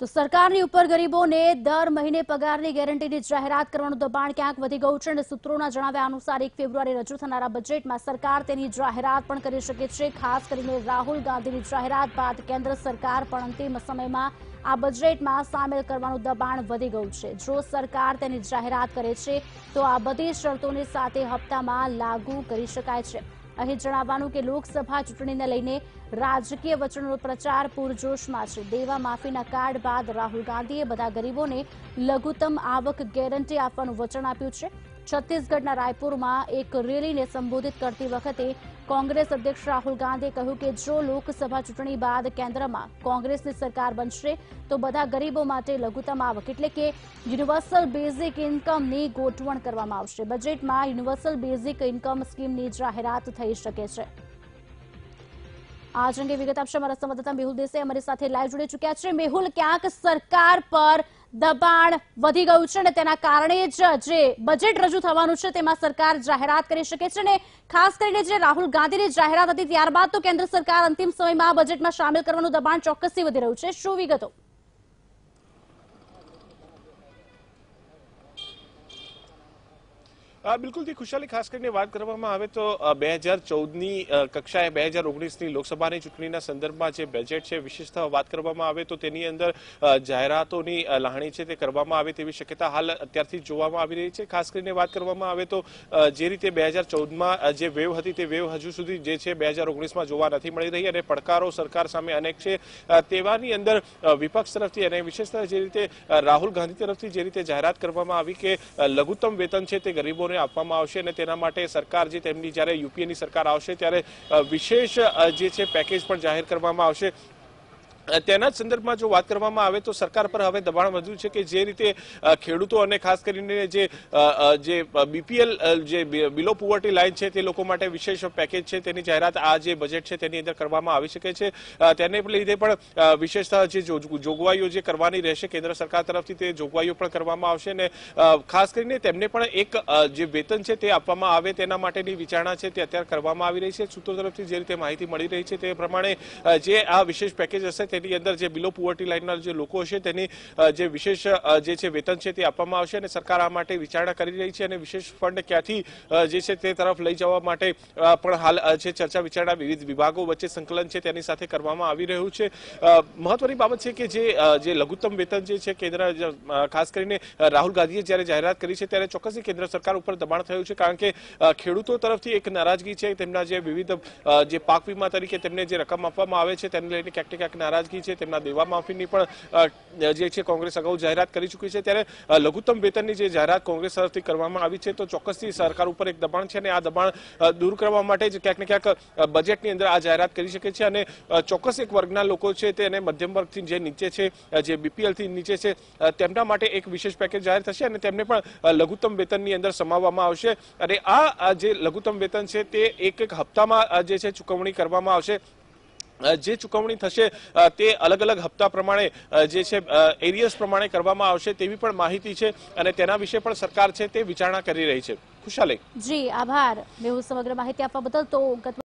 તો સરકારની ઉપર ગરીબોને દર મહિને પગારની ગેરંટીની જાહેરાત કરવાનું દબાણ ક્યાંક વધી ગયું છે અને સૂત્રોના જણાવ્યા અનુસાર એક ફેબ્રુઆરી રજૂ થનારા બજેટમાં સરકાર તેની જાહેરાત પણ કરી શકે છે. ખાસ કરીને રાહુલ ગાંધીની જાહેરાત બાદ કેન્દ્ર સરકાર પણ અંતિમ સમયમાં આ બજેટમાં સામેલ કરવાનું દબાણ વધી ગયું છે. જો સરકાર તેની જાહેરાત કરે છે, તો આ બધી શરતોની સાથે હપ્તામાં લાગુ કરી શકાય છે. અહીં જણાવવાનું કે લોકસભા ચૂંટણીને લઈને રાજકીય વચનોનો પ્રચાર પૂરજોશમાં છે. દેવા માફીના કાર્ડ બાદ રાહુલ ગાંધીએ બધા ગરીબોને લઘુત્તમ આવક ગેરંટી આપવાનું વચન આપ્યું છે. છત્તીસગઢના રાયપુરમાં એક રેલીને સંબોધિત કરતી વખતે કોંગ્રેસ અધ્યક્ષ રાહુલ ગાંધીએ કહ્યું કે જો લોકસભા ચૂંટણી બાદ કેન્દ્રમાં કોંગ્રેસની સરકાર બનશે, તો બધા ગરીબો માટે લઘુત્તમ આવક, એટલે કે યુનિવર્સલ બેઝિક ઇન્કમની ગોઠવણ કરવામાં આવશે. બજેટમાં યુનિવર્સલ બેઝિક ઇન્કમ સ્કીમની જાહેરાત થઈ શકે છે. આજ અંગે વિગત આપશે અમારા સંવાદદાતા મેહુલ દેસાઈ. અમારી સાથે લાઈવ જોડી ચૂક્યા છે. મેહુલ, ક્યાંક સરકાર પર દબાણ વધી ગયું છે અને તેના કારણે જ જે બજેટ રજૂ થવાનું છે તેમાં સરકાર જાહેરાત કરી શકે છે અને ખાસ કરીને જે રાહુલ ગાંધીની જાહેરાત હતી ત્યારબાદ તો કેન્દ્ર સરકાર અંતિમ સમયમાં આ બજેટમાં સામેલ કરવાનું દબાણ ચોક્કસથી વધી રહ્યું છે. શું વિગતો? બિલકુલથી ખુશાલી ખાસ કરીને વાત કરવામાં આવે તો બે હજાર ચૌદની કક્ષાએ બે હજાર ઓગણીસની લોકસભાની ચૂંટણીના સંદર્ભમાં જે બજેટ છે વિશેષતા વાત કરવામાં આવે તો તેની અંદર જાહેરાતોની લહાણી છે તે કરવામાં આવે તેવી શક્યતા હાલ અત્યારથી જોવામાં આવી રહી છે. ખાસ કરીને વાત કરવામાં આવે તો જે રીતે બે હજાર ચૌદમાં જે વેવ હતી તે વેવ હજુ સુધી જે છે બે હજાર ઓગણીસમાં જોવા નથી મળી રહી અને પડકારો સરકાર સામે અનેક છે તેવાની અંદર વિપક્ષ તરફથી અને વિશેષતા જે રીતે રાહુલ ગાંધી તરફથી જે રીતે જાહેરાત કરવામાં આવી કે લઘુત્તમ વેતન છે તે ગરીબોને આપવામાં આવશે અને તેના માટે સરકાર જે તેમની જ્યારે યુપીએની સરકાર આવશે ત્યારે વિશેષ જે છે પેકેજ પણ જાહેર કરવામાં આવશે. તેના જ સંદર્ભમાં જો વાત કરવામાં આવે તો સરકાર પર હવે દબાણ વધ્યું છે કે જે રીતે ખેડૂતો અને ખાસ કરીને જે જે બીપીએલ જે બિલો પુવર્ટી લાઇન છે તે લોકો માટે વિશેષ પેકેજ છે તેની જાહેરાત આ જે બજેટ છે તેની અંદર કરવામાં આવી શકે છે. તેને લીધે પણ વિશેષતા જો- જોગવાઈઓ જે કરવાની રહેશે કેન્દ્ર સરકાર તરફથી તે જોગવાઈઓ પણ કરવામાં આવશે અને ખાસ કરીને તેમને પણ એક જે વેતન છે તે આપવામાં આવે તેના માટેની વિચારણા છે તે અત્યારે કરવામાં આવી રહી છે. સૂત્રો તરફથી જે રીતે માહિતી મળી રહી છે તે પ્રમાણે જે આ વિશેષ પેકેજ હશે તેની અંદર જે બિલો પુવર્ટી લાઇનના જે લોકો છે તેની જે વિશેષ જે છે વેતન છે તે આપવામાં આવશે અને સરકાર આ માટે વિચારણા કરી રહી છે અને વિશેષ ફંડ ક્યાંથી જે છે તે તરફ લઈ જવા માટે પણ હાલ જે ચર્ચા વિચારણા વિવિધ વિભાગો વચ્ચે સંકલન છે તેની સાથે કરવામાં આવી રહ્યું છે. મહત્વની બાબત છે કે જે લઘુત્તમ વેતન જે છે કેન્દ્ર ખાસ કરીને રાહુલ ગાંધીએ જ્યારે જાહેરાત કરી છે ત્યારે ચોક્કસથી કેન્દ્ર સરકાર ઉપર દબાણ થયું છે કારણ કે ખેડૂતો તરફથી એક નારાજગી છે તેમના જે વિવિધ જે પાક વીમા તરીકે તેમને જે રકમ આપવામાં આવે છે તેને લઈને ક્યાંક ક્યાંક નારાજગી છે, તેમના દેવા માફીની પણ જે છે કોંગ્રેસ અગાઉ જાહેરાત કરી ચૂકી છે. ત્યારે લઘુત્તમ વેતનની જે જાહેરાત કોંગ્રેસ તરફથી કરવામાં આવી છે, તો ચોક્કસથી સરકાર ઉપર એક દબાણ છે અને આ દબાણ દૂર કરવા માટે જ ક્યાંક ને ક્યાંક બજેટની અંદર આ જાહેરાત કરી શકે છે અને ચોક્કસ એક વર્ગના લોકો છે તે અને મધ્યમ વર્ગથી જે નીચે છે જે બીપીએલથી નીચે છે તેમના માટે એક વિશેષ પેકેજ જાહેર થશે અને તેમને પણ લઘુત્તમ વેતનની અંદર સમાવવામાં આવશે. અને આ જે લઘુત્તમ વેતન છે તે એક એક હપ્તામાં જે છે ચૂકવણી કરવામાં આવશે. જે ચૂકવણી થશે તે અલગ અલગ હપ્તા પ્રમાણે જે છે એરિયસ પ્રમાણે કરવામાં આવશે તેવી પણ માહિતી છે અને તેના વિશે પણ સરકાર છે તે વિચારણા કરી રહી છે. ખુશાલી. જી, આભાર. સમગ્ર માહિતી આપવા બદલ તો